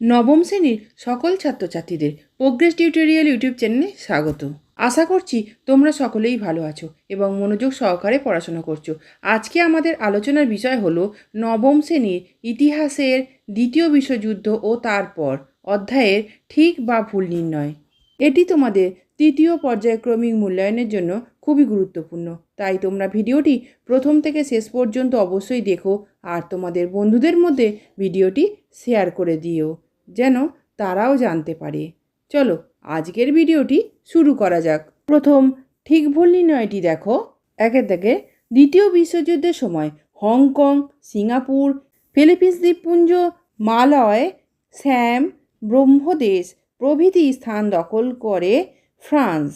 নবম শ্রেণির সকল ছাত্রছাত্রীদের প্রোগ্রেস টিউটোরিয়াল ইউটিউব চ্যানেলে স্বাগত। আশা করছি তোমরা সকলেই ভালো আছো এবং মনোযোগ সহকারে পড়াশোনা করছ। আজকে আমাদের আলোচনার বিষয় হলো নবম শ্রেণির ইতিহাসের দ্বিতীয় বিশ্বযুদ্ধ ও তারপর অধ্যায়ের ঠিক বা ভুল নির্ণয়। এটি তোমাদের তৃতীয় পর্যায়ক্রমিক মূল্যায়নের জন্য খুবই গুরুত্বপূর্ণ। তাই তোমরা ভিডিওটি প্রথম থেকে শেষ পর্যন্ত অবশ্যই দেখো আর তোমাদের বন্ধুদের মধ্যে ভিডিওটি শেয়ার করে দিও। যেন তারাও জানতে পারে। চলো, আজকের ভিডিওটি শুরু করা যাক। প্রথম, ঠিক ভুল নির্ণয়টি দেখো। একে থেকে দ্বিতীয় বিশ্বযুদ্ধের সময় হংকং, সিঙ্গাপুর, ফিলিপিন্স দ্বীপপুঞ্জ, মালয়, স্যাম, ব্রহ্মদেশ প্রভৃতি স্থান দখল করে ফ্রান্স।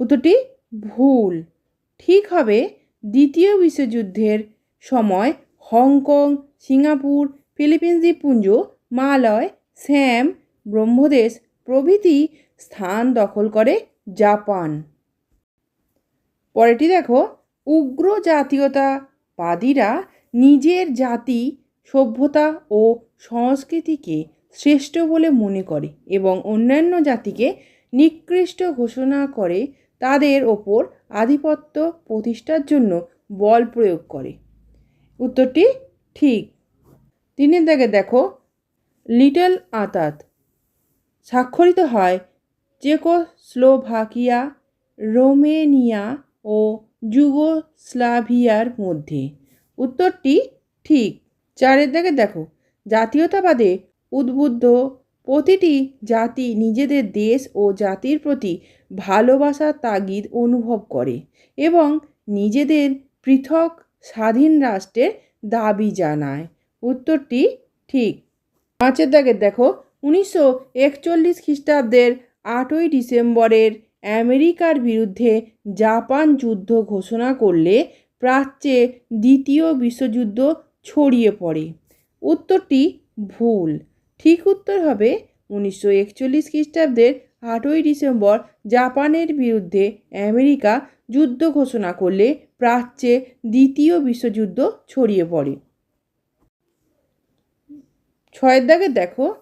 উত্তরটি, ভুল। ঠিক হবে দ্বিতীয় বিশ্বযুদ্ধের সময় হংকং, সিঙ্গাপুর, ফিলিপিন্স দ্বীপপুঞ্জ, মালয় স্যাম ব্রহ্মদেশ প্রভৃতি স্থান দখল করে জাপান। পরেটি দেখো, উগ্র জাতীয়তাবাদীরা নিজের জাতি, সভ্যতা ও সংস্কৃতিকে শ্রেষ্ঠ বলে মনে করে এবং অন্যান্য জাতিকে নিকৃষ্ট ঘোষণা করে তাদের ওপর আধিপত্য প্রতিষ্ঠার জন্য বল প্রয়োগ করে। উত্তরটি ঠিক। তিনের দাগে দেখো লিটল আতাত। স্বাক্ষরিত হয় চেকোস্লোভাকিয়া, রোমেনিয়া ও যুগোস্লাভিয়ার মধ্যে। উত্তরটি ঠিক। চারের দাগে দেখো, জাতীয়তাবাদে উদ্বুদ্ধ প্রতিটি জাতি নিজেদের দেশ ও জাতির প্রতি ভালোবাসার তাগিদ অনুভব করে এবং নিজেদের পৃথক স্বাধীন রাষ্ট্রের দাবি জানায়। উত্তরটি ঠিক। পাঁচের দাগের দেখো, উনিশশো একচল্লিশ খ্রিস্টাব্দের আটই ডিসেম্বরের আমেরিকার বিরুদ্ধে জাপান যুদ্ধ ঘোষণা করলে প্রাচ্যে দ্বিতীয় বিশ্বযুদ্ধ ছড়িয়ে পড়ে। উত্তরটি ভুল। ঠিক উত্তর হবে উনিশশো একচল্লিশ খ্রিস্টাব্দের আটই ডিসেম্বর জাপানের বিরুদ্ধে আমেরিকা যুদ্ধ ঘোষণা করলে প্রাচ্যে দ্বিতীয় বিশ্বযুদ্ধ ছড়িয়ে পড়ে। ছয়ের দাগে দেখো,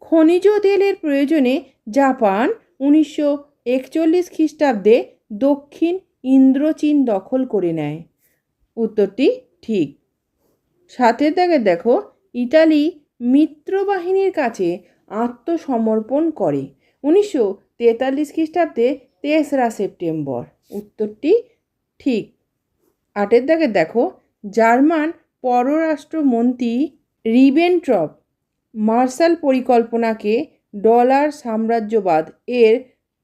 খনিজ তেলের প্রয়োজনে জাপান উনিশশো একচল্লিশ খ্রিস্টাব্দে দক্ষিণ ইন্দ্রচীন দখল করে নেয়। উত্তরটি ঠিক। সাতের দাগে দেখো, ইতালি মিত্রবাহিনীর কাছে আত্মসমর্পণ করে উনিশশো তেতাল্লিশ খ্রিস্টাব্দে তেসরা সেপ্টেম্বর। উত্তরটি ঠিক। আটের দাগে দেখো, জার্মান পররাষ্ট্রমন্ত্রী রিবেনট্রপ মার্শাল পরিকল্পনাকে ডলার সাম্রাজ্যবাদ এর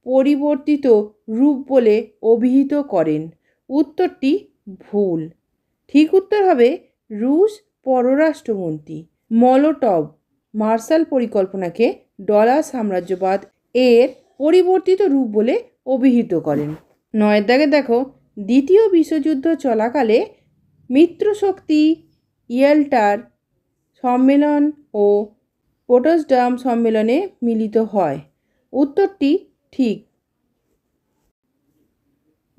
পরিবর্তিত রূপ বলে অভিহিত করেন। উত্তরটি ভুল। ঠিক উত্তর হবে রুশ পররাষ্ট্রমন্ত্রী মলোটভ। মার্শাল পরিকল্পনাকে ডলার সাম্রাজ্যবাদ এর পরিবর্তিত রূপ বলে অভিহিত করেন। নয়ের দাগে দেখো, দ্বিতীয় বিশ্বযুদ্ধ চলাকালে মিত্রশক্তি, ইয়েল্টার সম্মেলন ও পোটসডাম সম্মেলনে মিলিত হয়। উত্তরটি ঠিক।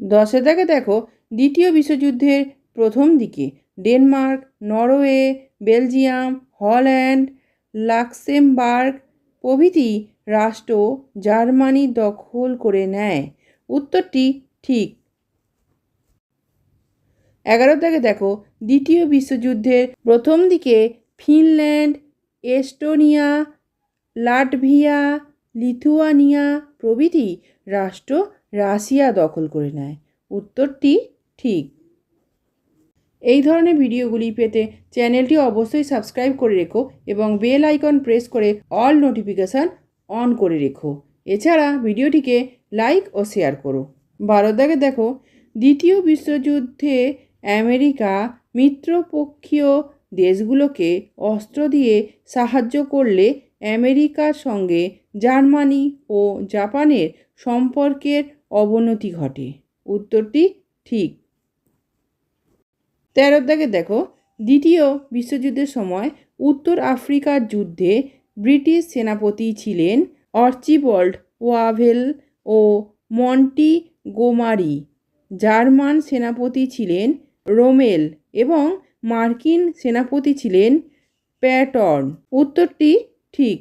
দশে দাগে দেখো, দ্বিতীয় বিশ্বযুদ্ধের প্রথম দিকে Denmark, Norway, Belgium, Holland, Luxembourg প্রভৃতি রাষ্ট্র জার্মানি দখল করে নেয়। উত্তরটি ঠিক। এগারো থেকে দেখো, দ্বিতীয় বিশ্বযুদ্ধের প্রথম দিকে ফিনল্যান্ড এস্টোনিয়া লাটভিয়া, লিথুয়ানিয়া প্রভৃতি রাষ্ট্র রাশিয়া দখল করে নেয়। উত্তরটি ঠিক। এই ধরনের ভিডিওগুলি পেতে চ্যানেলটি অবশ্যই সাবস্ক্রাইব করে রেখো এবং বেল আইকন প্রেস করে অল নোটিফিকেশান অন করে রেখো। এছাড়া ভিডিওটিকে লাইক ও শেয়ার করো। দাগে দেখো, দ্বিতীয় বিশ্বযুদ্ধে আমেরিকা মিত্রপক্ষীয় দেশগুলোকে অস্ত্র দিয়ে সাহায্য করলে আমেরিকার সঙ্গে জার্মানি ও জাপানের সম্পর্কের অবনতি ঘটে। উত্তরটি ঠিক। তেরোর দাগে দেখো, দ্বিতীয় বিশ্বযুদ্ধের সময় উত্তর আফ্রিকার যুদ্ধে ব্রিটিশ সেনাপতি ছিলেন অর্চিবল্ড ওয়াভেল ও মন্টি গোমারি জার্মান সেনাপতি ছিলেন রোমেল এবং মার্কিন সেনাপতি ছিলেন প্যাটর্ন। উত্তরটি ঠিক।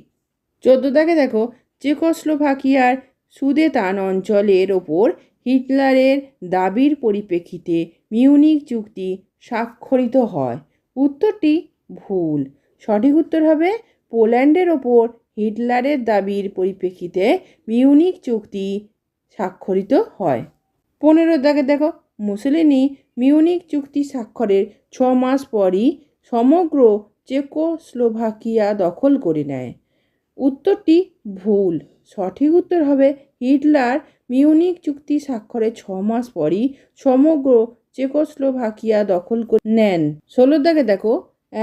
চোদ্দ দাগে দেখো, চেকোস্লোভাকিয়ার সুদেতান অঞ্চলের ওপর হিটলারের দাবির পরিপ্রেক্ষিতে মিউনিক চুক্তি স্বাক্ষরিত হয়। উত্তরটি ভুল। সঠিক উত্তর হবে, পোল্যান্ডের ওপর হিটলারের দাবির পরিপ্রেক্ষিতে মিউনিক চুক্তি স্বাক্ষরিত হয়। পনেরো দাগে দেখো, মুসলিনি মিউনিক চুক্তি স্বাক্ষরের ছ মাস পরই সমগ্র চেকোস্লোভাকিয়া দখল করে নেয়। উত্তরটি ভুল। সঠিক উত্তর হবে হিটলার মিউনিক চুক্তি স্বাক্ষরের ছ মাস পরই সমগ্র চেকোস্লোভাকিয়া দখল করে নেন। ষোলো দাগে দেখো,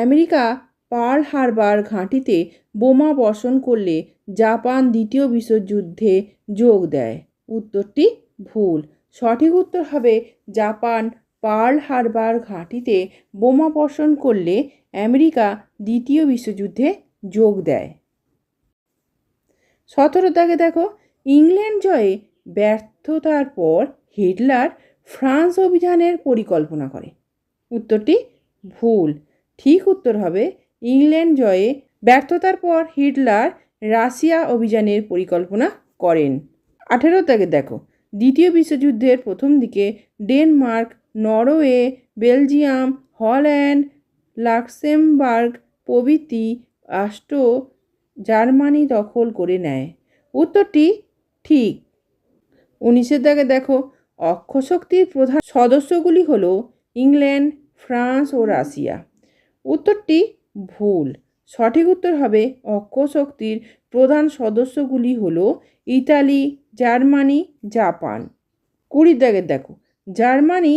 আমেরিকা পার্ল হারবার ঘাঁটিতে বোমা বর্ষণ করলে জাপান দ্বিতীয় বিশ্বযুদ্ধে যোগ দেয়। উত্তরটি ভুল। সঠিক উত্তর হবে জাপান পার্ল হারবার ঘাঁটিতে বোমা বর্ষণ করলে আমেরিকা দ্বিতীয় বিশ্বযুদ্ধে যোগ দেয়। সতেরো দাগে দেখো, ইংল্যান্ড জয়ে ব্যর্থতার পর হিটলার ফ্রান্স অভিযানের পরিকল্পনা করে। উত্তরটি ভুল। ঠিক উত্তর হবে, ইংল্যান্ড জয়ে ব্যর্থতার পর হিটলার রাশিয়া অভিযানের পরিকল্পনা করেন। আঠেরো দাগে দেখো, দ্বিতীয় বিশ্বযুদ্ধের প্রথম দিকে Denmark Norway, Belgium, Holland, Luxembourg প্রভৃতি রাষ্ট্র জার্মানি দখল করে নেয়। উত্তরটি ঠিক। উনিশের দাগে দেখো, অক্ষশক্তির প্রধান সদস্যগুলি হলো ইংল্যান্ড, ফ্রান্স ও রাশিয়া। উত্তরটি ভুল। সঠিক উত্তর হবে, অক্ষশক্তির প্রধান সদস্যগুলি হলো ইতালি, জার্মানি, জাপান। কুড়ির দাগের দেখো, জার্মানি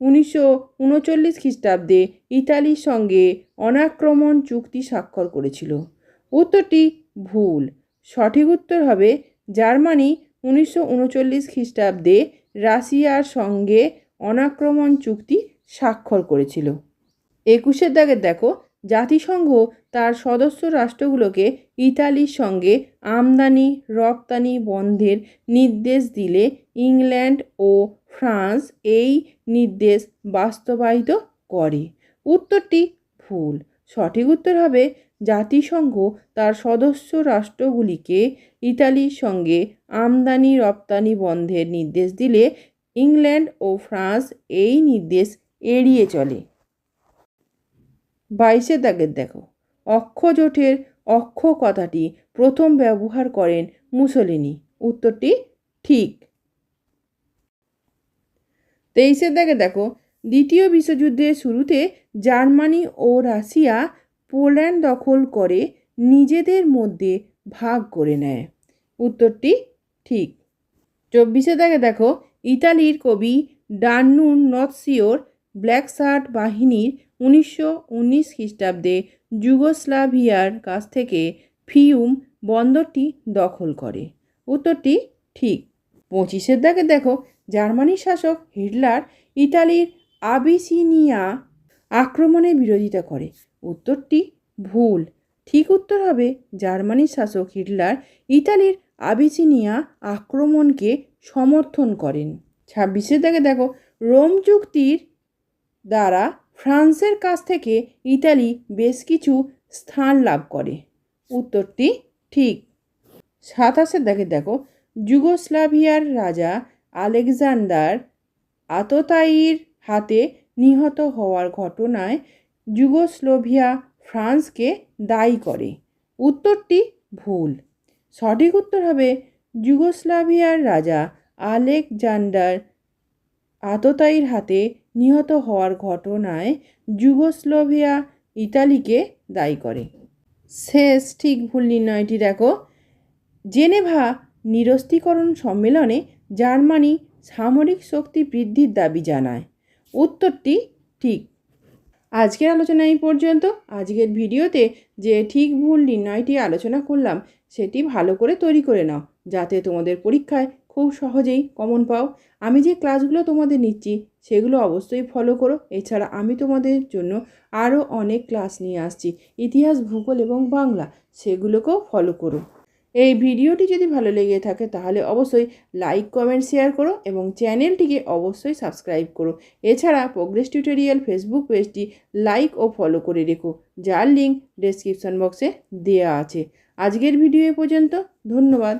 উনিশশো উনচল্লিশ খ্রিস্টাব্দে ইতালির সঙ্গে অনাক্রমণ চুক্তি স্বাক্ষর করেছিল। উত্তরটি ভুল। সঠিক উত্তর হবে জার্মানি উনিশশো উনচল্লিশ খ্রিস্টাব্দে রাশিয়ার সঙ্গে অনাক্রমণ চুক্তি স্বাক্ষর করেছিল। একুশের দাগের দেখো জাতিসংঘ তার সদস্য রাষ্ট্রগুলোকে ইতালির সঙ্গে আমদানি, রপ্তানি বন্ধের নির্দেশ দিলে ইংল্যান্ড ও ফ্রান্স এই নির্দেশ বাস্তবায়িত করে। উত্তরটি ভুল। সঠিক উত্তর হবে জাতিসংঘ তার সদস্য রাষ্ট্রগুলিকে ইতালির সঙ্গে আমদানি, রপ্তানি বন্ধের নির্দেশ দিলে ইংল্যান্ড ও ফ্রান্স এই নির্দেশ এড়িয়ে চলে। বাইশে দাগের দেখো। অক্ষজোটের অক্ষ কথাটি প্রথম ব্যবহার করেন মুসলিনি। উত্তরটি ঠিক। তেইশের দাগে দেখো, দ্বিতীয় বিশ্বযুদ্ধের শুরুতে জার্মানি ও রাশিয়া পোল্যান্ড দখল করে নিজেদের মধ্যে ভাগ করে নেয়। উত্তরটি ঠিক। চব্বিশে দাগে দেখো, ইতালির কবি ডান্নুন নৎসিওর ব্ল্যাক শার্ট বাহিনীর উনিশশো উনিশ খ্রিস্টাব্দে যুগোস্লাভিয়ার কাছ থেকে ফিউম বন্দরটি দখল করে। উত্তরটি ঠিক। পঁচিশের দাগে দেখো জার্মানির শাসক হিটলার ইতালির আবিসিনিয়া আক্রমণের বিরোধিতা করে। উত্তরটি ভুল। ঠিক উত্তর হবে জার্মানির শাসক হিটলার ইতালির আবিসিনিয়া আক্রমণকে সমর্থন করেন। ছাব্বিশের দাগে দেখো, রোম চুক্তির দ্বারা ফ্রান্সের কাছ থেকে ইতালি বেশ কিছু স্থান লাভ করে। উত্তরটি ঠিক। সাতাশের দেখে দেখো, যুগোস্লাভিয়ার রাজা আলেকজান্ডার আততায়ীর হাতে নিহত হওয়ার ঘটনায় যুগোস্লোভিয়া ফ্রান্সকে দায়ী করে। উত্তরটি ভুল। সঠিক উত্তর হবে যুগোস্লাভিয়ার রাজা আলেকজান্ডার আততায়ীর হাতে নিহত হওয়ার ঘটনায় যুগোস্লোভিয়া ইতালিকে দায়ী করে। শেষ ঠিক ভুল নির্ণয়টি দেখো। জেনেভা নিরস্ত্রীকরণ সম্মেলনে জার্মানি সামরিক শক্তি বৃদ্ধির দাবি জানায়। উত্তরটি ঠিক। আজকের আলোচনা এই পর্যন্ত। আজকের ভিডিওতে যে ঠিক ভুল নির্ণয়টি আলোচনা করলাম, সেটি ভালো করে তৈরি করে নাও, যাতে তোমাদের পরীক্ষায় খুব সহজেই কমন পাও। আমি যে ক্লাসগুলো তোমাদের নিচ্ছি, সেগুলো অবশ্যই ফলো করো। এছাড়া আমি তোমাদের জন্য আরও অনেক ক্লাস নিয়ে আসছি। ইতিহাস, ভূগোল এবং বাংলা, সেগুলোকেও ফলো করো। এই ভিডিওটি যদি ভালো লেগে থাকে, তাহলে অবশ্যই লাইক কমেন্ট শেয়ার করো এবং চ্যানেলটিকে অবশ্যই সাবস্ক্রাইব করো। এছাড়া প্রোগ্রেস টিউটোরিয়াল ফেসবুক পেজটি লাইক ও ফলো করে রেখো, যার লিঙ্ক ডেসক্রিপশন বক্সে দেওয়া আছে। আজকের ভিডিও এ পর্যন্ত, ধন্যবাদ।